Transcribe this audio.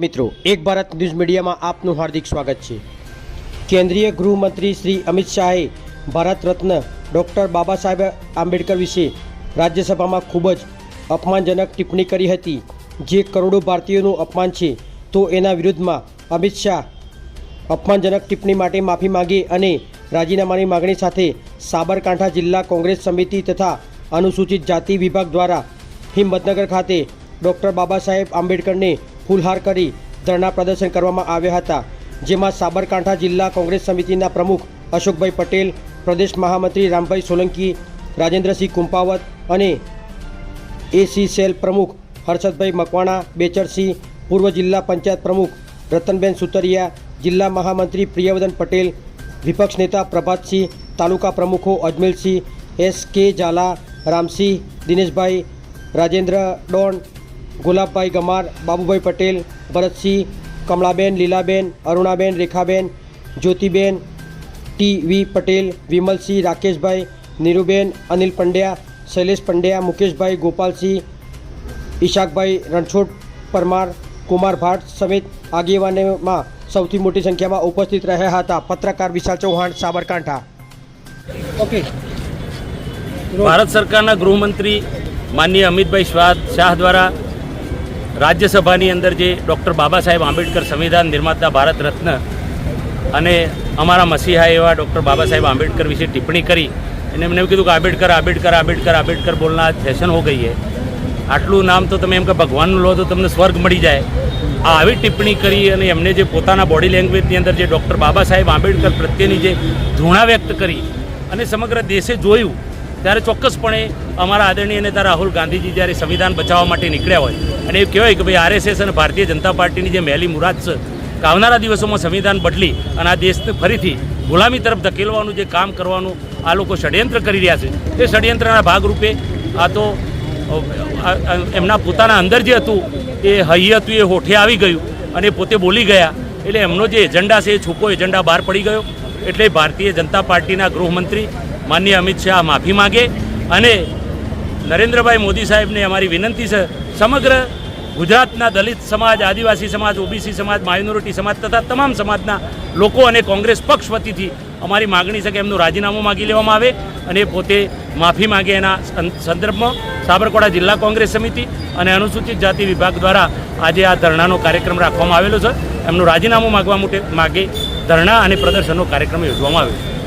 મિત્રો, એક ભારત ન્યૂઝ મીડિયામાં આપનું હાર્દિક સ્વાગત છે. કેન્દ્રીય ગૃહમંત્રી શ્રી અમિત શાહે ભારત રત્ન ડૉક્ટર બાબા સાહેબ આંબેડકર વિશે રાજ્યસભામાં ખૂબ જ અપમાનજનક ટિપ્પણી કરી હતી. જે કરોડો ભારતીયોનું અપમાન છે, તો એના વિરુદ્ધમાં અમિત શાહ અપમાનજનક ટિપ્પણી માટે માફી માંગી અને રાજીનામાની માગણી સાથે સાબરકાંઠા જિલ્લા કોંગ્રેસ સમિતિ તથા અનુસૂચિત જાતિ વિભાગ દ્વારા હિંમતનગર ખાતે ડૉક્ટર બાબા સાહેબ આંબેડકરને ફૂલહાર કરી ધરણા પ્રદર્શન કરવામાં આવ્યા હતા, જેમાં સાબરકાંઠા જિલ્લા કોંગ્રેસ સમિતિના પ્રમુખ અશોકભાઈ પટેલ, પ્રદેશ મહામંત્રી રામભાઈ સોલંકી, રાજેન્દ્રસિંહ કુંપાવત અને એસી સેલ પ્રમુખ હર્ષદભાઈ મકવાણા, બેચરસિંહ, પૂર્વ જિલ્લા પંચાયત પ્રમુખ રતનબેન સુતરિયા, જિલ્લા મહામંત્રી પ્રિયવદન પટેલ, વિપક્ષ નેતા પ્રભાતસિંહ, તાલુકા પ્રમુખો અજમેરસિંહ, એસ કે ઝાલા, રામસિંહ, દિનેશભાઈ, રાજેન્દ્ર ડોન ગુલાબભાઈ ગમાર બાબુભાઈ પટેલ ભરતસિંહ કમળાબેન લીલાબેન અરુણાબેન રેખાબેન જ્યોતિબેન ટી વી પટેલ વિમલસિંહ રાકેશભાઈ નીરુબેન અનિલ પંડ્યા શૈલેષ પંડ્યા મુકેશભાઈ ગોપાલસિંહ ઈશાકભાઈ રણછોડ પરમાર કુમાર ભાટ સમેત આગેવાનોમાં સૌથી મોટી સંખ્યામાં ઉપસ્થિત રહ્યા હતા. પત્રકાર વિશાલ ચૌહાણ સાબરકાંઠા. ઓકે ભારત સરકારના ગૃહમંત્રી માનનીય અમિતભાઈ શાહ શાહ દ્વારા રાજ્યસભાની અંદર જે ડૉક્ટર બાબા સાહેબ આંબેડકર સંવિધાન નિર્માતા ભારત રત્ન અને અમારા મસીહા એવા ડૉક્ટર બાબા સાહેબ આંબેડકર વિશે ટિપ્પણી કરી અને એમને એમ કીધું કે આંબેડકર આંબેડકર આંબેડકર આંબેડકર બોલના ફેશન હો ગઈ આટલું નામ તો તમે એમ કે ભગવાનનું લો તો તમને સ્વર્ગ મળી જાય. આ આવી ટિપ્પણી કરી અને એમને જે પોતાના બોડી લેંગ્વેજની અંદર જે ડૉક્ટર બાબા સાહેબ આંબેડકર પ્રત્યેની જે ધૂણા વ્યક્ત કરી અને સમગ્ર દેશે જોયું ત્યારે ચોક્કસપણે અમારા આદરણીય નેતા રાહુલ ગાંધીજી જ્યારે સંવિધાન બચાવવા માટે નીકળ્યા હોય અને એ કહેવાય કે ભાઈ આરએસએસ અને ભારતીય જનતા પાર્ટીની જે મહેલી મુરાદ છે આવનારા દિવસોમાં સંવિધાન બદલી અને આ દેશને ફરીથી ગુલામી તરફ ધકેલવાનું જે કામ કરવાનું આ લોકો ષડયંત્ર કરી રહ્યા છે, તે ષડયંત્રના ભાગરૂપે આ તો એમના પોતાના અંદર જે હતું, એ હૈ હતું એ હોઠે આવી ગયું અને પોતે બોલી ગયા. એટલે એમનો જે એજન્ડા છે એ છૂપો એજન્ડા બહાર પડી ગયો. એટલે ભારતીય જનતા પાર્ટીના ગૃહમંત્રી માનનીય અમિત શાહ માફી માગે અને નરેન્દ્રભાઈ મોદી સાહેબને અમારી વિનંતી છે, સમગ્ર ગુજરાતના દલિત સમાજ, આદિવાસી સમાજ, ઓબીસી સમાજ માઇનોરિટી સમાજ તથા તમામ સમાજના લોકો અને કોંગ્રેસ પક્ષ વતીથી અમારી માગણી છે કે એમનું રાજીનામું માગી લેવામાં આવે અને પોતે માફી માગે એના સંદર્ભમાં સાબરકોડા જિલ્લા કોંગ્રેસ સમિતિ અને અનુસૂચિત જાતિ વિભાગ દ્વારા આજે આ ધરણાનો કાર્યક્રમ રાખવામાં આવેલો છે. એમનું રાજીનામું માગવા માટે, માગે ધરણા અને પ્રદર્શનનો કાર્યક્રમ યોજવામાં આવ્યો છે.